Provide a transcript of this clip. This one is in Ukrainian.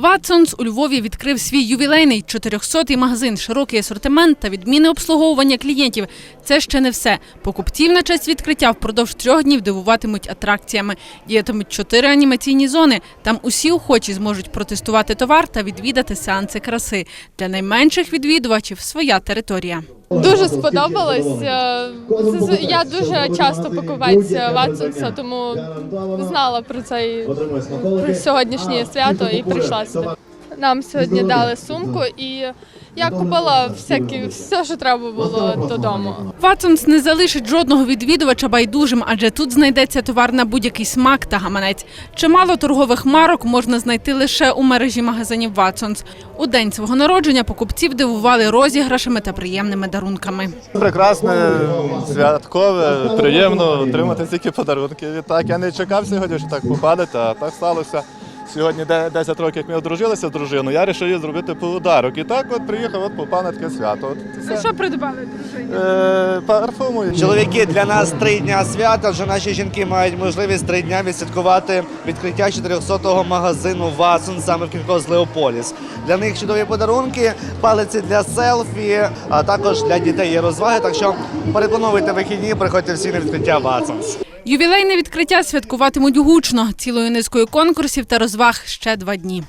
Ватсонс у Львові відкрив свій ювілейний 400-й магазин, широкий асортимент та відміни обслуговування клієнтів. Це ще не все. Покупців на честь відкриття впродовж трьох днів дивуватимуть атракціями. Діятимуть чотири анімаційні зони. Там усі охочі зможуть протестувати товар та відвідати сеанси краси. Для найменших відвідувачів своя територія. Дуже сподобалось. Е, Я дуже часто покупець Ватсонса, тому знала про цей про сьогоднішнє свято і прийшла сюди. Нам сьогодні дали сумку, і я купила всякі все, що треба було додому. Ватсонс не залишить жодного відвідувача байдужим, адже тут знайдеться товар на будь-який смак та гаманець. Чимало торгових марок можна знайти лише у мережі магазинів Ватсонс. У день свого народження покупців дивували розіграшами та приємними дарунками. Прекрасне, святкове, приємно отримати стільки подарунків. І так, я не чекав сьогодні, що так попадете, а так сталося. Сьогодні де- 10 років, як ми одружилися з дружиною, я вирішив їй зробити подарок. І так от приїхав, от попав на таке свято. От, це, Що придбали дружині? е, парфуму. Чоловіки для нас три дня свята. Вже наші жінки мають можливість три дня відсвяткувати відкриття 400-го магазину Ватсон саме в Кінкос Леополіс. Для них чудові подарунки, палиці для селфі, а також для дітей є розваги. Так що переплановуйте вихідні, приходьте всі на відкриття Ватсонс. Ювілейне відкриття святкуватимуть гучно цілою низкою конкурсів та розваг ще два дні.